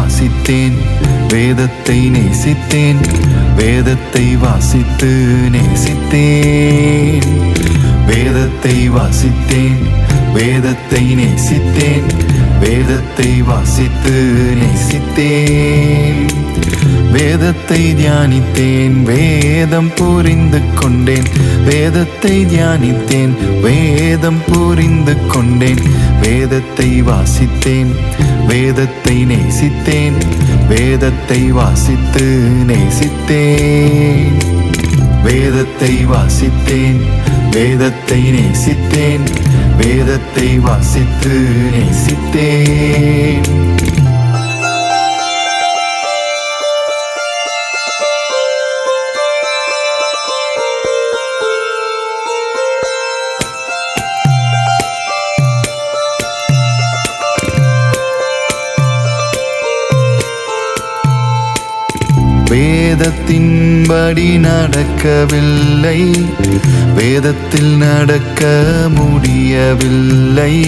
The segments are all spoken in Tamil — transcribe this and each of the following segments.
வாசித்தேன். வேதத்தை நேசித்தேன். வேதத்தை வாசித்து நேசித்தேன். வேதத்தை வாசித்தேன். வேதத்தை நேசித்தேன். வேதத்தை வாசித்து நேசித்தேன். வேதத்தை தியானித்தேன். வேதம் புரிந்து கொண்டேன். வேதத்தை தியானித்தேன். வேதம் புரிந்து கொண்டேன். வேதத்தை வாசித்தேன் வேதத்தை நேசித்தேன் வேதத்தை வாசித்து நேசித்தேன். வேதத்தை வாசித்தேன் வேதத்தை நேசித்தேன் வேதத்தை வாசித்து நேசித்தேன். வேதத்தின்படி நடக்கவில்லை. வேதத்தில் நடக்க முடியவில்லை.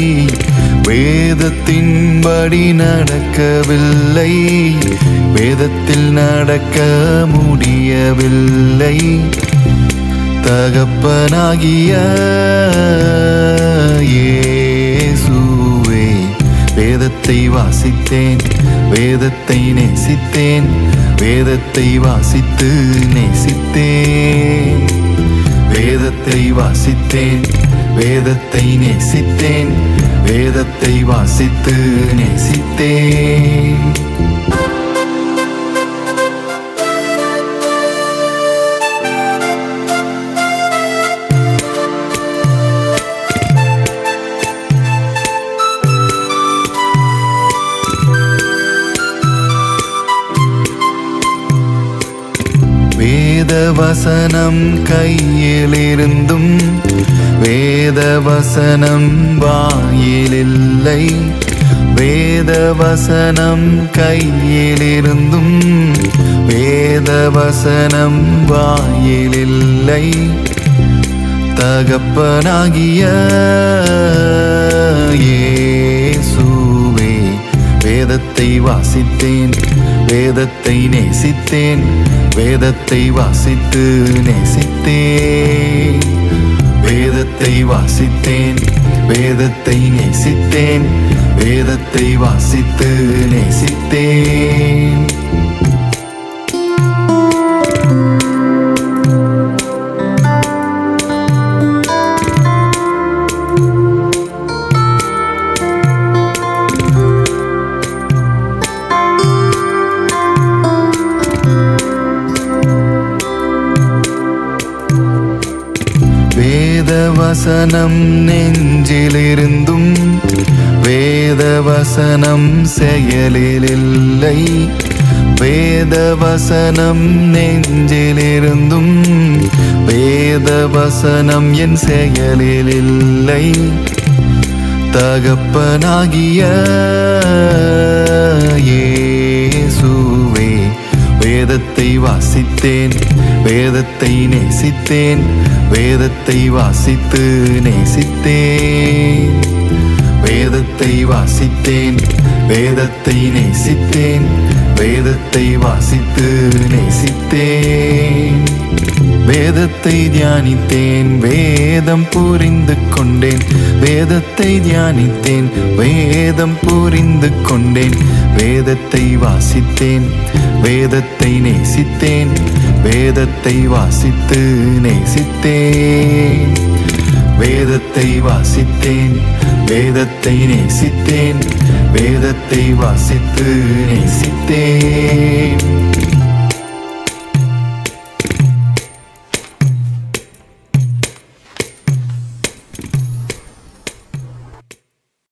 வேதத்தின்படி நடக்கவில்லை. வேதத்தில் நடக்க முடியவில்லை. தகப்பனாகிய ஏசுவே வேதத்தை வாசித்தேன். வேதத்தை நேசித்தேன் வேதத்தை வாசித்து நேசித்தேன். வேதத்தை வாசித்தேன் வேதத்தை நேசித்தேன் வேதத்தை வாசித்து நேசித்தேன். வேத வசனம் கையிலிருந்தும் வேத வசனம் வாயிலில்லை. வேத வசனம் கையிலிருந்தும் வேத வசனம் வாயிலில்லை. தகப்பனாகிய இயேசுவே வேதத்தை வாசித்தேன். வேதத்தை நேசித்தேன் வேதத்தை வாசித்து நேசித்தேன். வேதத்தை வாசித்தேன் வேதத்தை நேசித்தேன் வேதத்தை வாசித்து நேசித்தேன். வேத வசனம் நெஞ்சிலிருந்தும் வேத வசனம் செயலில் இல்லை வேத வசனம் நெஞ்சிலிருந்தும் வேத வசனம் என் செயலில் இல்லை தகப்பனாகிய ஏசுவே வேதத்தை வாசித்தேன் வேதத்தை நேசித்தேன் வேதத்தை வாசித்து நேசித்தேன். வேதத்தை வாசித்தேன் வேதத்தை நேசித்தேன் வேதத்தை வாசித்து நேசித்தேன். வேதத்தை தியானித்தேன் வேதம் புரிந்து கொண்டேன். வேதத்தை தியானித்தேன் வேதம் புரிந்து கொண்டேன். வேதத்தை வாசித்தேன் வேதத்தை நேசித்தேன். வேதத்தை வாசித்து நேசித்தேன். வேதத்தை வாசித்தேன் வேதத்தை நேசித்தேன். வேதத்தை வாசித்து நேசித்தேன்.